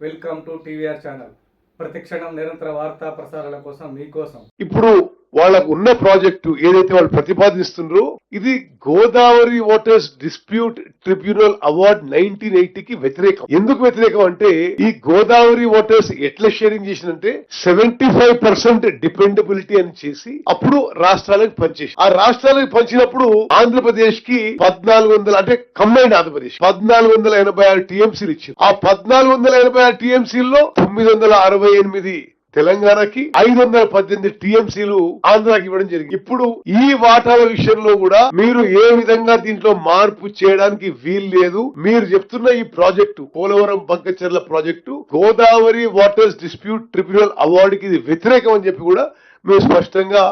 Welcome to TVR channel. ప్రతిక్షణం నిరంతర వార్తా ప్రసారాల కోసం మీకోసం. ఇప్పుడు వాళ్ళకు ఉన్న ప్రాజెక్టు ఏదైతే వాళ్ళు ప్రతిపాదిస్తున్నారో ఇది Godavari waters dispute tribunal award nineteen ఎయిటీకి వ్యతిరేకం. ఎందుకు వ్యతిరేకం అంటే ఈ గోదావరి వాటర్స్ ఎట్లా షేరింగ్ చేసిందంటే సెవెంటీ ఫైవ్ పర్సెంట్ డిపెండబిలిటీ అని చేసి అప్పుడు రాష్ట్రాలకు పంచేసి ఆ రాష్ట్రాలకు పంచినప్పుడు ఆంధ్రప్రదేశ్కి పద్నాలుగు వందల అంటే కంబైన్డ్ ఆంధ్రప్రదేశ్ పద్నాలుగు వందల ఎనభై ఆరు టీఎంసీలు ఇచ్చింది. ఆ పద్నాలుగు వందల ఎనభై ఆరు టీఎంసీల్లో తొమ్మిది వందల అరవై ఎనిమిది తెలంగాణకి ఐదు వందల పద్దెనిమిది టీఎంసీలు ఆంధ్రాకి ఇవ్వడం జరిగింది. ఇప్పుడు ఈ వాటాల విషయంలో కూడా మీరు ఏ విధంగా దీంట్లో మార్పు చేయడానికి వీలు లేదు. మీరు చెప్తున్న ఈ project Polavaram Pankacharla project Godavari waters dispute tribunal అవార్డుకి ఇది వ్యతిరేకం అని చెప్పి కూడా మేము స్పష్టంగా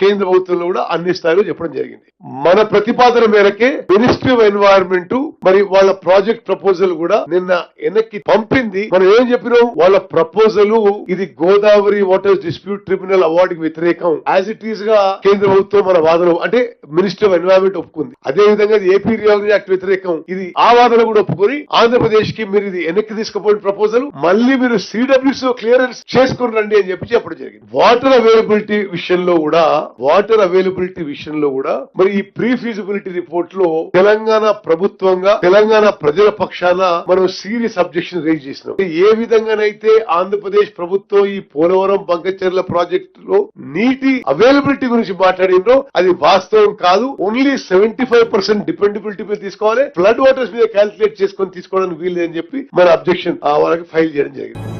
కేంద్ర ప్రభుత్వంలో కూడా అన్ని స్థాయిలో చెప్పడం జరిగింది. మన ప్రతిపాదన మేరకే మినిస్ట్రీ ఆఫ్ ఎన్వైరన్మెంట్ మరి వాళ్ళ ప్రాజెక్ట్ ప్రపోజల్ కూడా నిన్న వెనక్కి పంపింది. మనం ఏం చెప్పినాం? వాళ్ళ ప్రపోజల్ ఇది గోదావరి వాటర్ డిస్ప్యూట్ ట్రిబ్యునల్ అవార్డుకి వ్యతిరేకం. యాజ్ ఇట్ ఈస్గా కేంద్ర ప్రభుత్వం మన వాదన అంటే మినిస్టర్ ఆఫ్ ఎన్వైరన్మెంట్ ఒప్పుకుంది. అదే విధంగా ఇది ఏపీ రియాలజీ యాక్ట్ వ్యతిరేకం. ఇది ఆ వాదన కూడా ఒప్పుకొని ఆంధ్రప్రదేశ్కి మీరు ఇది వెనక్కి తీసుకుపోయిన ప్రపోజల్ మళ్ళీ మీరు సిడబ్ల్యూస్ క్లియరెన్స్ చేసుకుని రండి అని చెప్పి చెప్పడం జరిగింది. వాటర్ అవైలబిలిటీ విషయంలో కూడా వాటర్ అవైలబిలిటీ విషయంలో కూడా మరి ఈ ప్రీ ఫీజిబిలిటీ రిపోర్ట్లో తెలంగాణ ప్రభుత్వంగా తెలంగాణ ప్రజల పక్షాన మనం సీరియస్ అబ్జెక్షన్ రేజ్ చేసినాం. ఏ విధంగానైతే ఆంధ్రప్రదేశ్ ప్రభుత్వం ఈ పోలవరం బంకచర్ల ప్రాజెక్ట్లో నీటి అవైలబిలిటీ గురించి మాట్లాడిందో అది వాస్తవం కాదు. Only seventy five percent dependability మీద తీసుకోవాలి. ఫ్లడ్ వాటర్స్ మీద క్యాల్కులేట్ చేసుకొని తీసుకోవడానికి వీలు అని చెప్పి మన అబ్జెక్షన్ వాళ్ళకి ఫైల్ చేయడం జరిగింది.